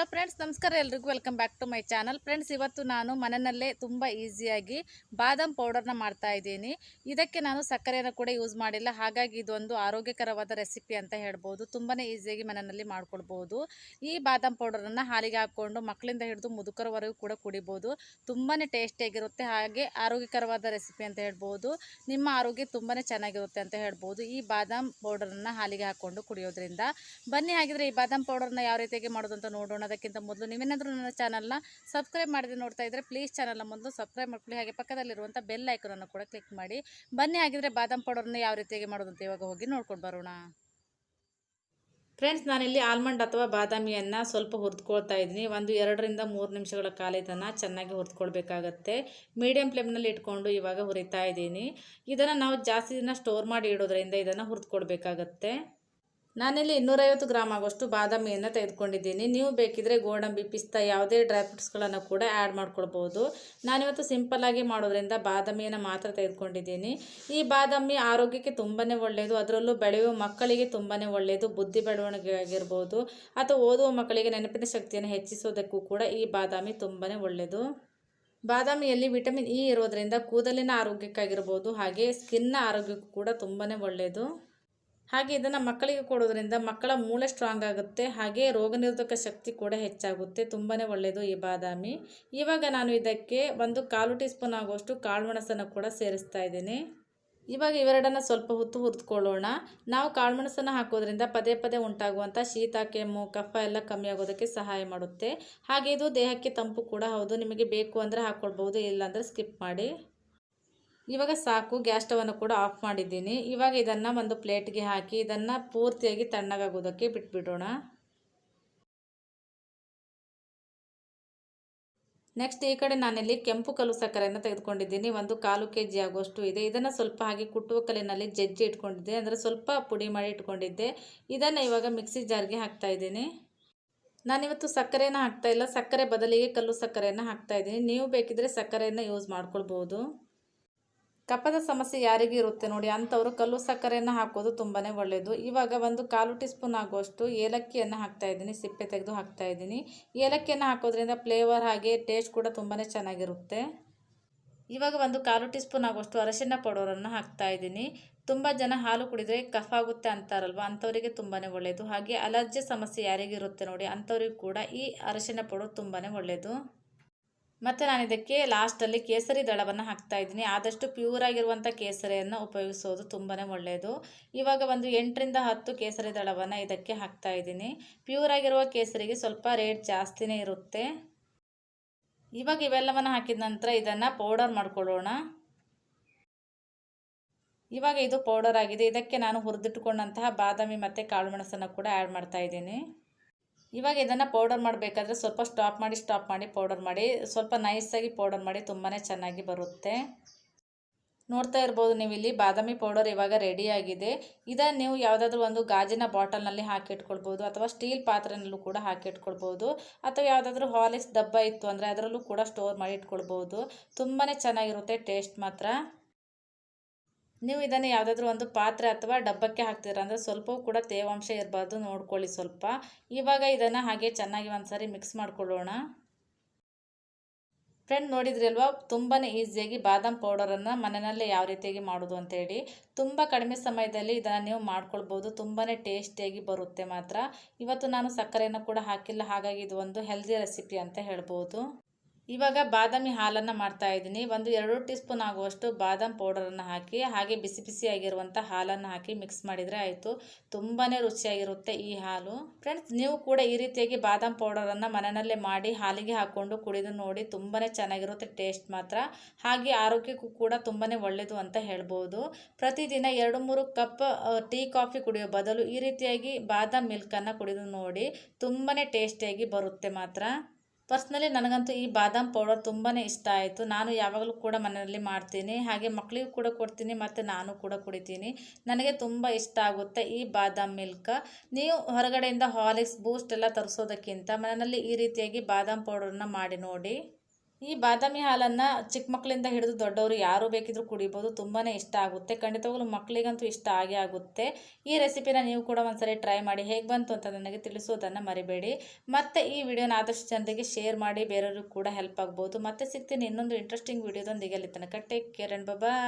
ನಮಸ್ಕಾರ ಎಲ್ರಿಗೂ. Welcome back to my channel friends ಇವತ್ತು ನಾನು ಮನೆಯಲ್ಲೇ ತುಂಬ ಈಸಿಯಾಗಿ ಬಾದಾಮ್ ಪೌಡರ್ನ ಮಾಡ್ತಾ ಇದ್ದೀನಿ. ಇದಕ್ಕೆ ನಾನು ಸಕ್ಕರೆಯನ್ನು ಕೂಡ ಯೂಸ್ ಮಾಡಿಲ್ಲ. ಹಾಗಾಗಿ ಇದೊಂದು ಆರೋಗ್ಯಕರವಾದ ರೆಸಿಪಿ ಅಂತ ಹೇಳ್ಬೋದು. ತುಂಬಾ ಈಸಿಯಾಗಿ ಮನೆಯಲ್ಲಿ ಮಾಡ್ಕೊಳ್ಬೋದು. ಈ ಬಾದಾಮ್ ಪೌಡರನ್ನು ಹಾಲಿಗೆ ಹಾಕ್ಕೊಂಡು ಮಕ್ಕಳಿಂದ ಹಿಡಿದು ಮುದುಕರವರೆಗೂ ಕೂಡ ಕುಡಿಬೋದು. ತುಂಬಾ ಟೇಸ್ಟಿಯಾಗಿರುತ್ತೆ ಹಾಗೆ ಆರೋಗ್ಯಕರವಾದ ರೆಸಿಪಿ ಅಂತ ಹೇಳ್ಬೋದು. ನಿಮ್ಮ ಆರೋಗ್ಯ ತುಂಬಾ ಚೆನ್ನಾಗಿರುತ್ತೆ ಅಂತ ಹೇಳ್ಬೋದು. ಈ ಬಾದಾಮ್ ಪೌಡರನ್ನು ಹಾಲಿಗೆ ಹಾಕ್ಕೊಂಡು ಕುಡಿಯೋದ್ರಿಂದ. ಬನ್ನಿ, ಹಾಗಿದ್ರೆ ಈ ಬಾದಾಮ್ ಪೌಡರ್ನ ಯಾವ ರೀತಿಯಾಗಿ ಮಾಡೋದು ಅಂತ ನೋಡೋಣ. ಅದಕ್ಕಿಂತ ಮೊದಲು ನೀವೇನಾದರೂ ನನ್ನ ಚಾನಲ್ನ ಸಬ್ಸ್ಕ್ರೈಬ್ ಮಾಡಿದ್ರೆ ನೋಡ್ತಾ ಇದ್ದರೆ ಪ್ಲೀಸ್ ಚಾನಲ್ನ ಮೊದಲು ಸಬ್ಸ್ಕ್ರೈಬ್ ಮಾಡ್ಕೊಳ್ಳಿ. ಹಾಗೆ ಪಕ್ಕದಲ್ಲಿರುವಂಥ ಬೆಲ್ ಐಕನನ್ನು ಕೂಡ ಕ್ಲಿಕ್ ಮಾಡಿ. ಬನ್ನಿ ಹಾಗಿದ್ರೆ ಬಾದಾಮ್ ಪೌಡರ್ನ ಯಾವ ರೀತಿಯಾಗಿ ಮಾಡೋದು ಅಂತ ಇವಾಗ ಹೋಗಿ ನೋಡ್ಕೊಂಡು ಬರೋಣ. ಫ್ರೆಂಡ್ಸ್ ನಾನಿಲ್ಲಿ ಆಲ್ಮಂಡ್ ಅಥವಾ ಬಾದಾಮಿಯನ್ನು ಸ್ವಲ್ಪ ಹುರಿದುಕೊಳ್ತಾ ಇದ್ದೀನಿ. ಒಂದು ಎರಡರಿಂದ ಮೂರು ನಿಮಿಷಗಳ ಕಾಲ ಇದನ್ನು ಚೆನ್ನಾಗಿ ಹುರಿದುಕೊಳ್ಬೇಕಾಗತ್ತೆ. ಮೀಡಿಯಂ ಫ್ಲೇಮ್ನಲ್ಲಿ ಇಟ್ಕೊಂಡು ಇವಾಗ ಹುರಿತಾ ಇದ್ದೀನಿ. ಇದನ್ನು ನಾವು ಜಾಸ್ತಿ ದಿನ ಸ್ಟೋರ್ ಮಾಡಿ ಇಡೋದ್ರಿಂದ ಇದನ್ನು ಹುರಿದುಕೊಳ್ಬೇಕಾಗತ್ತೆ. ನಾನಿಲ್ಲಿ ಇನ್ನೂರೈವತ್ತು ಗ್ರಾಮ್ ಆಗೋಷ್ಟು ಬಾದಾಮಿಯನ್ನು ತೆಗೆದುಕೊಂಡಿದ್ದೀನಿ. ನೀವು ಬೇಕಿದ್ರೆ ಗೋಡಂಬಿ, ಪಿಸ್ತಾ, ಯಾವುದೇ ಡ್ರೈ ಫ್ರೂಟ್ಸ್ಗಳನ್ನು ಕೂಡ ಆ್ಯಡ್ ಮಾಡ್ಕೊಳ್ಬೋದು. ನಾನಿವತ್ತು ಸಿಂಪಲ್ಲಾಗಿ ಮಾಡೋದ್ರಿಂದ ಬಾದಾಮಿಯನ್ನು ಮಾತ್ರ ತೆಗೆದುಕೊಂಡಿದ್ದೀನಿ. ಈ ಬಾದಾಮಿ ಆರೋಗ್ಯಕ್ಕೆ ತುಂಬಾ ಒಳ್ಳೆಯದು ಅದರಲ್ಲೂ ಬೆಳೆಯುವ ಮಕ್ಕಳಿಗೆ ತುಂಬಾ ಒಳ್ಳೆಯದು ಬುದ್ಧಿ ಬೆಳವಣಿಗೆ ಆಗಿರ್ಬೋದು, ಅಥವಾ ಓದುವ ಮಕ್ಕಳಿಗೆ ನೆನಪಿನ ಶಕ್ತಿಯನ್ನು ಹೆಚ್ಚಿಸೋದಕ್ಕೂ ಕೂಡ ಈ ಬಾದಾಮಿ ತುಂಬಾ ಒಳ್ಳೆಯದು ಬಾದಾಮಿಯಲ್ಲಿ ವಿಟಮಿನ್ ಇ ಇರೋದರಿಂದ ಕೂದಲಿನ ಆರೋಗ್ಯಕ್ಕಾಗಿರ್ಬೋದು, ಹಾಗೆ ಸ್ಕಿನ್ನ ಆರೋಗ್ಯಕ್ಕೂ ಕೂಡ ತುಂಬಾ ಒಳ್ಳೆಯದು ಹಾಗೆ ಇದನ್ನು ಮಕ್ಕಳಿಗೆ ಕೊಡೋದ್ರಿಂದ ಮಕ್ಕಳ ಮೂಳೆ ಸ್ಟ್ರಾಂಗ್ ಆಗುತ್ತೆ. ಹಾಗೆ ರೋಗನಿರೋಧಕ ಶಕ್ತಿ ಕೂಡ ಹೆಚ್ಚಾಗುತ್ತೆ. ತುಂಬಾ ಒಳ್ಳೆಯದು ಈ ಬಾದಾಮಿ. ಇವಾಗ ನಾನು ಇದಕ್ಕೆ ಒಂದು ಕಾಲು ಟೀ ಸ್ಪೂನ್ ಆಗುವಷ್ಟು ಕಾಳುಮೆಣಸನ್ನು ಕೂಡ ಸೇರಿಸ್ತಾ ಇದ್ದೀನಿ. ಇವಾಗ ಇವೆರಡನ್ನು ಸ್ವಲ್ಪ ಹೊತ್ತು ಹುರಿದುಕೊಳ್ಳೋಣ. ನಾವು ಕಾಳುಮೆಣಸನ್ನು ಹಾಕೋದ್ರಿಂದ ಪದೇ ಪದೇ ಉಂಟಾಗುವಂಥ ಶೀತ ಕೆಮ್ಮು ಕಫ ಎಲ್ಲ ಕಮ್ಮಿ ಆಗೋದಕ್ಕೆ ಸಹಾಯ ಮಾಡುತ್ತೆ. ಹಾಗೆ ಇದು ದೇಹಕ್ಕೆ ತಂಪು ಕೂಡ ಹೌದು. ನಿಮಗೆ ಬೇಕು ಅಂದರೆ ಹಾಕ್ಕೊಳ್ಬೋದು ಇಲ್ಲಾಂದರೆ ಸ್ಕಿಪ್ ಮಾಡಿ. ಇವಾಗ ಸಾಕು, ಗ್ಯಾಸ್ ಸ್ಟವನ್ನು ಕೂಡ ಆಫ್ ಮಾಡಿದ್ದೀನಿ. ಇವಾಗ ಇದನ್ನು ಒಂದು ಪ್ಲೇಟ್ಗೆ ಹಾಕಿ, ಇದನ್ನು ಪೂರ್ತಿಯಾಗಿ ತಣ್ಣಗಾಗೋದಕ್ಕೆ ಬಿಟ್ಬಿಡೋಣ. ನೆಕ್ಸ್ಟ್ ಈ ಕಡೆ ನಾನಿಲ್ಲಿ ಕೆಂಪು ಕಲ್ಲು ಸಕ್ಕರೆಯನ್ನು ತೆಗೆದುಕೊಂಡಿದ್ದೀನಿ. ಒಂದು ಕಾಲು ಕೆ ಜಿ ಆಗುವಷ್ಟು ಇದೆ. ಇದನ್ನು ಸ್ವಲ್ಪ ಹಾಗೆ ಕುಟ್ಟುವ ಕಲ್ಲಿನಲ್ಲಿ ಜಜ್ಜಿ ಇಟ್ಕೊಂಡಿದ್ದೆ. ಅಂದರೆ ಸ್ವಲ್ಪ ಪುಡಿ ಮಾಡಿ ಇಟ್ಕೊಂಡಿದ್ದೆ. ಇದನ್ನು ಇವಾಗ ಮಿಕ್ಸಿ ಜಾರ್ಗೆ ಹಾಕ್ತಾ ಇದ್ದೀನಿ. ನಾನಿವತ್ತು ಸಕ್ಕರೆಯನ್ನು ಹಾಕ್ತಾ ಇಲ್ಲ. ಸಕ್ಕರೆ ಬದಲಿಗೆ ಕಲ್ಲು ಸಕ್ಕರೆಯನ್ನು ಹಾಕ್ತಾ ಇದ್ದೀನಿ. ನೀವು ಬೇಕಿದ್ರೆ ಸಕ್ಕರೆಯನ್ನು ಯೂಸ್ ಮಾಡ್ಕೊಳ್ಬೋದು. ಕಫದ ಸಮಸ್ಯೆ ಯಾರಿಗೆ ಇರುತ್ತೆ ನೋಡಿ, ಅಂಥವರು ಕಲ್ಲು ಸಕ್ಕರೆಯನ್ನು ಹಾಕೋದು ತುಂಬಾ ಒಳ್ಳೆಯದು ಇವಾಗ ಒಂದು ಕಾಲು ಟೀ ಸ್ಪೂನ್ ಆಗುವಷ್ಟು ಏಲಕ್ಕಿಯನ್ನು ಹಾಕ್ತಾ ಇದ್ದೀನಿ, ಸಿಪ್ಪೆ ತೆಗೆದು ಹಾಕ್ತಾ ಇದ್ದೀನಿ. ಏಲಕ್ಕಿಯನ್ನು ಹಾಕೋದ್ರಿಂದ ಫ್ಲೇವರ್ ಹಾಗೆ ಟೇಸ್ಟ್ ಕೂಡ ತುಂಬಾ ಚೆನ್ನಾಗಿರುತ್ತೆ. ಇವಾಗ ಒಂದು ಕಾಲು ಟೀ ಸ್ಪೂನ್ ಆಗುವಷ್ಟು ಅರಶಿನ ಪೌಡರನ್ನು ಹಾಕ್ತಾ ಇದ್ದೀನಿ. ತುಂಬ ಜನ ಹಾಲು ಕುಡಿದರೆ ಕಫ ಆಗುತ್ತೆ ಅಂತಾರಲ್ವ, ಅಂಥವರಿಗೆ ತುಂಬಾ ಒಳ್ಳೆಯದು ಹಾಗೆ ಅಲರ್ಜಿ ಸಮಸ್ಯೆ ಯಾರಿಗಿರುತ್ತೆ ನೋಡಿ, ಅಂಥವ್ರಿಗೆ ಕೂಡ ಈ ಅರಶಿನ ಪೌಡರ್ ತುಂಬಾ ಒಳ್ಳೆಯದು ಮತ್ತು ನಾನು ಇದಕ್ಕೆ ಲಾಸ್ಟಲ್ಲಿ ಕೇಸರಿ ದಳವನ್ನು ಹಾಕ್ತಾ ಇದ್ದೀನಿ. ಆದಷ್ಟು ಪ್ಯೂರ್ ಆಗಿರುವಂಥ ಕೇಸರಿಯನ್ನು ಉಪಯೋಗಿಸೋದು ತುಂಬಾ ಒಳ್ಳೆಯದು ಇವಾಗ ಒಂದು ಎಂಟರಿಂದ ಹತ್ತು ಕೇಸರಿ ದಳವನ್ನು ಇದಕ್ಕೆ ಹಾಕ್ತಾ ಇದ್ದೀನಿ. ಪ್ಯೂರ್ ಆಗಿರುವ ಕೇಸರಿಗೆ ಸ್ವಲ್ಪ ರೇಟ್ ಜಾಸ್ತಿನೇ ಇರುತ್ತೆ. ಇವಾಗ ಇವೆಲ್ಲವನ್ನು ಹಾಕಿದ ನಂತರ ಇದನ್ನು ಪೌಡರ್ ಮಾಡ್ಕೊಳ್ಳೋಣ. ಇವಾಗ ಇದು ಪೌಡರ್ ಆಗಿದೆ. ಇದಕ್ಕೆ ನಾನು ಹುರಿದಿಟ್ಕೊಂಡಂತಹ ಬಾದಾಮಿ ಮತ್ತು ಕಾಳುಮೆಣಸನ್ನು ಕೂಡ ಆ್ಯಡ್ ಮಾಡ್ತಾ ಇದ್ದೀನಿ. ಇವಾಗ ಇದನ್ನು ಪೌಡರ್ ಮಾಡಬೇಕಾದ್ರೆ ಸ್ವಲ್ಪ ಸ್ಟಾಪ್ ಮಾಡಿ ಸ್ಟಾಪ್ ಮಾಡಿ ಪೌಡರ್ ಮಾಡಿ, ಸ್ವಲ್ಪ ನೈಸಾಗಿ ಪೌಡರ್ ಮಾಡಿ ತುಂಬಾ ಚೆನ್ನಾಗಿ ಬರುತ್ತೆ. ನೋಡ್ತಾ ಇರ್ಬೋದು ನೀವು ಇಲ್ಲಿ ಬಾದಾಮಿ ಪೌಡರ್ ಇವಾಗ ರೆಡಿಯಾಗಿದೆ ಇದನ್ನು ನೀವು ಯಾವುದಾದ್ರೂ ಒಂದು ಗಾಜಿನ ಬಾಟಲ್ನಲ್ಲಿ ಹಾಕಿಟ್ಕೊಳ್ಬೋದು ಅಥವಾ ಸ್ಟೀಲ್ ಪಾತ್ರೆನಲ್ಲೂ ಕೂಡ ಹಾಕಿಟ್ಕೊಳ್ಬೋದು ಅಥವಾ ಯಾವುದಾದ್ರೂ ಹಾಲಿಸ್ ಡಬ್ಬ ಇತ್ತು ಅಂದರೆ ಅದರಲ್ಲೂ ಕೂಡ ಸ್ಟೋರ್ ಮಾಡಿ ಇಟ್ಕೊಳ್ಬೋದು. ತುಂಬಾ ಚೆನ್ನಾಗಿರುತ್ತೆ ಟೇಸ್ಟ್ ಮಾತ್ರ. ನೀವು ಇದನ್ನು ಯಾವುದಾದ್ರೂ ಒಂದು ಪಾತ್ರೆ ಅಥವಾ ಡಬ್ಬಕ್ಕೆ ಹಾಕ್ತೀರ ಅಂದರೆ ಸ್ವಲ್ಪವೂ ಕೂಡ ತೇವಾಂಶ ಇರಬಾರ್ದು, ನೋಡ್ಕೊಳ್ಳಿ ಸ್ವಲ್ಪ. ಇವಾಗ ಇದನ್ನು ಹಾಗೆ ಚೆನ್ನಾಗಿ ಒಂದು ಸಾರಿ ಮಿಕ್ಸ್ ಮಾಡ್ಕೊಳ್ಳೋಣ. ಫ್ರೆಂಡ್ ನೋಡಿದ್ರಿ ಅಲ್ವಾ ತುಂಬಾ ಈಸಿಯಾಗಿ ಬಾದಾಮ್ ಪೌಡರನ್ನು ಮನೆಯಲ್ಲೇ ಯಾವ ರೀತಿಯಾಗಿ ಮಾಡೋದು ಅಂತೇಳಿ. ತುಂಬ ಕಡಿಮೆ ಸಮಯದಲ್ಲಿ ಇದನ್ನು ನೀವು ಮಾಡ್ಕೊಳ್ಬೋದು ತುಂಬಾ ಟೇಸ್ಟಿಯಾಗಿ ಬರುತ್ತೆ ಮಾತ್ರ. ಇವತ್ತು ನಾನು ಸಕ್ಕರೆಯನ್ನು ಕೂಡ ಹಾಕಿಲ್ಲ, ಹಾಗಾಗಿ ಇದು ಒಂದು ಹೆಲ್ದಿ ರೆಸಿಪಿ ಅಂತ ಹೇಳ್ಬೋದು. ಇವಾಗ ಬಾದಾಮಿ ಹಾಲನ್ನು ಮಾಡ್ತಾ ಇದ್ದೀನಿ. ಒಂದು ಎರಡು ಟೀ ಸ್ಪೂನ್ ಆಗುವಷ್ಟು ಬಾದಾಮ್ ಪೌಡರನ್ನು ಹಾಕಿ, ಹಾಗೆ ಬಿಸಿ ಬಿಸಿಯಾಗಿರುವಂಥ ಹಾಲನ್ನು ಹಾಕಿ ಮಿಕ್ಸ್ ಮಾಡಿದರೆ ಆಯಿತು. ತುಂಬಾ ರುಚಿಯಾಗಿರುತ್ತೆ ಈ ಹಾಲು. ಫ್ರೆಂಡ್ಸ್ ನೀವು ಕೂಡ ಈ ರೀತಿಯಾಗಿ ಬಾದಾಮ್ ಪೌಡರನ್ನು ಮನೆಯಲ್ಲೇ ಮಾಡಿ, ಹಾಲಿಗೆ ಹಾಕ್ಕೊಂಡು ಕುಡಿದು ನೋಡಿ ತುಂಬಾ ಚೆನ್ನಾಗಿರುತ್ತೆ ಟೇಸ್ಟ್ ಮಾತ್ರ. ಹಾಗೆ ಆರೋಗ್ಯಕ್ಕೂ ಕೂಡ ತುಂಬಾ ಒಳ್ಳೆಯದು ಅಂತ ಹೇಳ್ಬೋದು. ಪ್ರತಿದಿನ ಎರಡು ಮೂರು ಕಪ್ ಟೀ, ಕಾಫಿ ಕುಡಿಯೋ ಬದಲು ಈ ರೀತಿಯಾಗಿ ಬಾದಾಮ್ ಮಿಲ್ಕನ್ನು ಕುಡಿದು ನೋಡಿ ತುಂಬಾ ಟೇಸ್ಟಿಯಾಗಿ ಬರುತ್ತೆ ಮಾತ್ರ. ಪರ್ಸ್ನಲಿ ನನಗಂತೂ ಈ ಬಾದಾಮ್ ಪೌಡರ್ ತುಂಬಾ ಇಷ್ಟ ಆಯಿತು. ನಾನು ಯಾವಾಗಲೂ ಕೂಡ ಮನೆಯಲ್ಲಿ ಮಾಡ್ತೀನಿ. ಹಾಗೆ ಮಕ್ಕಳಿಗೂ ಕೂಡ ಕೊಡ್ತೀನಿ ಮತ್ತು ನಾನು ಕೂಡ ಕುಡಿತೀನಿ. ನನಗೆ ತುಂಬ ಇಷ್ಟ ಆಗುತ್ತೆ ಈ ಬಾದಾಮ್ ಮಿಲ್ಕ್. ನೀವು ಹೊರಗಡೆಯಿಂದ ಹಾಲಿಕ್ಸ್ ಬೂಸ್ಟ್ ಎಲ್ಲ ತರಿಸೋದಕ್ಕಿಂತ ಮನೆಯಲ್ಲಿ ಈ ರೀತಿಯಾಗಿ ಬಾದಾಮ್ ಪೌಡರನ್ನ ಮಾಡಿ ನೋಡಿ. ಈ ಬಾದಾಮಿ ಹಾಲನ್ನು ಚಿಕ್ಕ ಮಕ್ಕಳಿಂದ ಹಿಡಿದು ದೊಡ್ಡವರು ಯಾರು ಬೇಕಿದ್ರೂ ಕುಡಿಬೋದು ತುಂಬಾ ಇಷ್ಟ ಆಗುತ್ತೆ. ಖಂಡಿತವಾಗ್ಲೂ ಮಕ್ಕಳಿಗಂತೂ ಇಷ್ಟ ಆಗೇ ಆಗುತ್ತೆ. ಈ ರೆಸಿಪಿನ ನೀವು ಕೂಡ ಒಂದ್ಸರಿ ಟ್ರೈ ಮಾಡಿ, ಹೇಗೆ ಬಂತು ಅಂತ ನನಗೆ ತಿಳಿಸೋದನ್ನು ಮರಿಬೇಡಿ. ಮತ್ತು ಈ ವಿಡಿಯೋನ ಆದಷ್ಟು ಜನರಿಗೆ ಶೇರ್ ಮಾಡಿ, ಬೇರೆಯವ್ರಿಗೂ ಕೂಡ ಹೆಲ್ಪ್ ಆಗ್ಬೋದು. ಮತ್ತೆ ಸಿಗ್ತೀನಿ ಇನ್ನೊಂದು ಇಂಟ್ರೆಸ್ಟಿಂಗ್ ವಿಡಿಯೋದೊಂದಿಗೆ ಅಲ್ಲಿ ತನಕ ಟೇಕ್ ಕೇರ್ ಆ್ಯಂಡ್ ಬಾಯ್